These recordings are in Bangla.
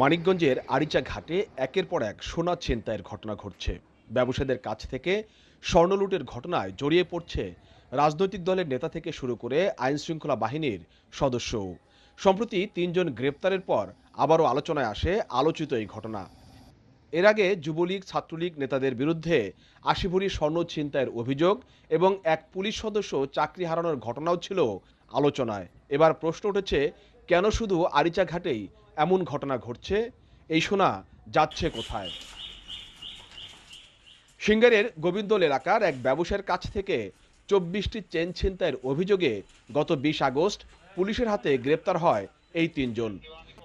মানিকগঞ্জের আরিচা ঘাটে একের পর এক সোনা ছিনতাইয়ের ঘটনা ঘটছে। ব্যবসায়ীদের কাছ থেকে স্বর্ণলুটের ঘটনায় জড়িয়ে পড়ছে রাজনৈতিক দলের নেতা থেকে শুরু করে আইন শৃঙ্খলা বাহিনীর সদস্যও। সম্প্রতি তিনজন গ্রেপ্তারের পর আবারও আলোচনায় আসে আলোচিত এই ঘটনা। এর আগে যুবলীগ, ছাত্রলীগ নেতাদের বিরুদ্ধে আশি ভরি স্বর্ণ ছিনতাইয়ের অভিযোগ এবং এক পুলিশ সদস্য চাকরি হারানোর ঘটনাও ছিল আলোচনায়। এবার প্রশ্ন উঠেছে কেন শুধু আরিচা ঘাটেই এমন ঘটনা ঘটছে? এই শোনা যাচ্ছে কোথায়? সিঙ্গারের গোবিন্দল এলাকার এক ব্যবসায়ীর কাছ থেকে চব্বিশটি চেন ছিনতাইয়ের অভিযোগে গত বিশ আগস্ট পুলিশের হাতে গ্রেপ্তার হয় এই তিনজন।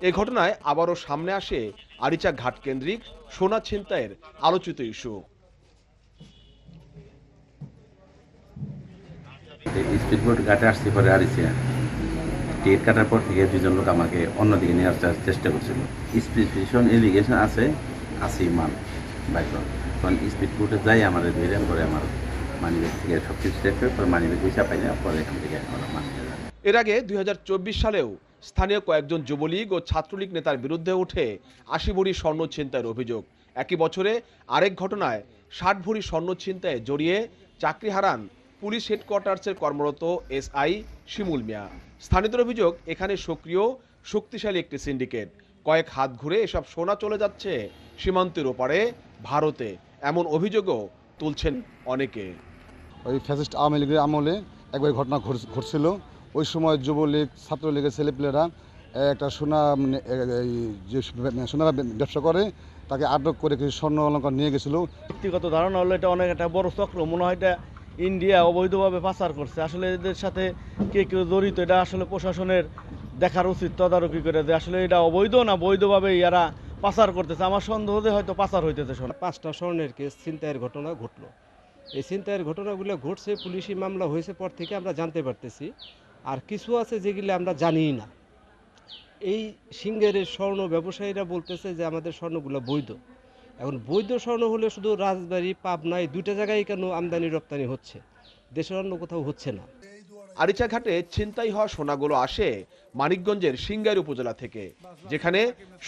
এ ঘটনায় আবারও সামনে আসে আরিচা ঘাট কেন্দ্রিক সোনা ছিনতাইয়ের আলোচিত ইস্যু। স্পিডবোট ঘাটে আসতে পরে আরিছে টিকিট কাটার পর থেকে দুজন লোক আমাকে অন্যদিকে নিয়ে আসার চেষ্টা করছিল। স্পিডেশন এলিগেশন আছে, আশি মান বাইক স্পিড স্পিডবোটে যাই আমাদের ধরে পরে আমার মানিব্যাগ থেকে সব কিছু করে পরে মানিব্যাগ পয়সা পাই না, পরে এখান থেকে মানি এর আগে দুই সালেও স্থানীয় কয়েকজন যুবলীগ ও ছাত্রলীগ নেতার বিরুদ্ধে ওঠে আশি ভরি স্বর্ণ ছিনতাইয়ের অভিযোগ। একই বছরে আরেক ঘটনায় ষাট ভরি স্বর্ণ ছিনতায় জড়িয়ে চাকরি হারান পুলিশ হেডকোয়ার্টার্সের কর্মরত এসআই শিমুল মিয়া। স্থানীয়দের অভিযোগ এখানে সক্রিয় শক্তিশালী একটি সিন্ডিকেট। কয়েক হাত ঘুরে এসব সোনা চলে যাচ্ছে সীমান্তের ওপারে ভারতে। এমন অভিযোগও তুলছেন অনেকে। ওই ফ্যাসিস্ট আওয়ামী লীগের আমলে একবার ঘটনা ঘট- ঘটছিল ওই সময় যুবলীগ ছাত্রলীগের ছেলেপেলেরা একটা সোনা মানে, এই যে সোনা ব্যবসা করে তাকে আটক করে কিছু স্বর্ণ অলঙ্কার নিয়ে গেছিল। ব্যক্তিগত ধারণা হলো এটা অনেক একটা বড় চক্র। মনে হয় এটা ইন্ডিয়া অবৈধভাবে পাচার করছে। আসলে এদের সাথে কে কেউ জড়িত, এটা আসলে প্রশাসনের দেখার উচিত, তদারকি করে যে আসলে এটা অবৈধ না বৈধভাবে ইয়ারা পাচার করতেছে। আমার সন্দেহ যে হয়তো পাচার হইতেছে পাঁচটা স্বর্ণের কেস, ছিনতাইয়ের ঘটনা ঘটলো। এই ছিনতাইয়ের ঘটনাগুলো ঘটছে, পুলিশি মামলা হয়েছে পর থেকে আমরা জানতে পারতেছি। আর কিছু আছে যেগুলো আমরা জানিই না। এই সিঙ্গারের স্বর্ণ ব্যবসায়ীরা বলতেছে যে আমাদের স্বর্ণগুলো বৈধ। এখন বৈধ স্বর্ণ হলে শুধু রাজবাড়ি পাবনায় দুইটা জায়গায় কেন আমদানি রপ্তানি হচ্ছে? দেশের অন্য কোথাও হচ্ছে না। আরিচা ঘাটে ছিনতাই হওয়া সোনাগুলো আসে মানিকগঞ্জের সিঙ্গাইর উপজেলা থেকে যেখানে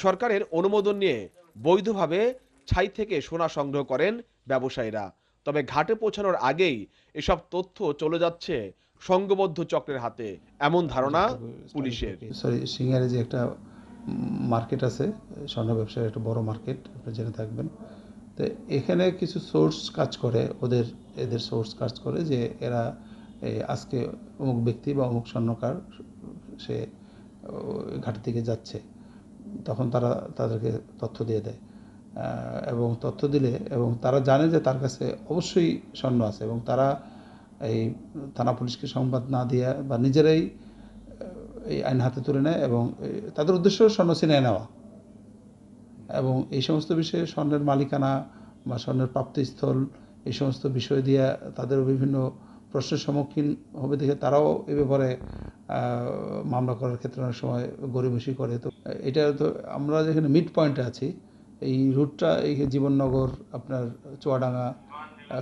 সরকারের অনুমোদন নিয়ে বৈধভাবে ছাই থেকে সোনা সংগ্রহ করেন ব্যবসায়ীরা। তবে ঘাটে পৌঁছানোর আগেই এসব তথ্য চলে যাচ্ছে সংঘবদ্ধ চক্রের হাতে এমন ধারণা পুলিশের। সরি সিঙ্গারে যে একটা মার্কেট আছে, স্বর্ণ ব্যবসার একটা বড় মার্কেট আপনি জেনে থাকবেন। তো এখানে কিছু সোর্স কাজ করে, ওদের, এদের সোর্স কাজ করে যে এরা আজকে অমুক ব্যক্তি বা অমুক স্বর্ণকার, সে ঘাটের দিকে যাচ্ছে। তখন তারা তাদেরকে তথ্য দিয়ে দেয়। এবং তথ্য দিলে, এবং তারা জানে যে তার কাছে অবশ্যই স্বর্ণ আছে এবং তারা এই থানা পুলিশকে সংবাদ না দিয়ে বা নিজেরাই এই আইন হাতে তুলে নেয় এবং তাদের উদ্দেশ্য স্বর্ণ ছিনিয়ে নেওয়া। এবং এই সমস্ত বিষয়ে স্বর্ণের মালিকানা বা স্বর্ণের প্রাপ্তিস্থল, এই সমস্ত বিষয় দিয়ে তাদের বিভিন্ন প্রশ্নের সম্মুখীন হবে দেখে তারাও এ ব্যাপারে মামলা করার ক্ষেত্রে অনেক সময় গরিবসি করে। তো, এটা তো আমরা যেখানে মিড পয়েন্টে আছি, এই রুটটা এই জীবননগর, আপনার চুয়াডাঙ্গা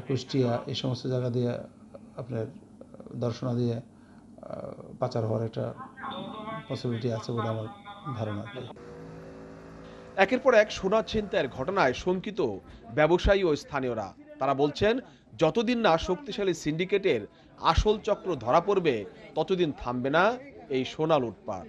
কুষ্টিয়া, এই সমস্ত জায়গা দিয়ে আপনার দর্শনা দিয়ে পাচার হওয়ার একটা পসিবিলিটি আছে বলে আমার ধারণা। একের পর এক সোনা ছিনতাইয়ের ঘটনায় শঙ্কিত ব্যবসায়ী ও স্থানীয়রা। তারা বলছেন, যতদিন না শক্তিশালী সিন্ডিকেটের আসল চক্র ধরা পড়বে, ততদিন থামবে না এই সোনা লুটপাট।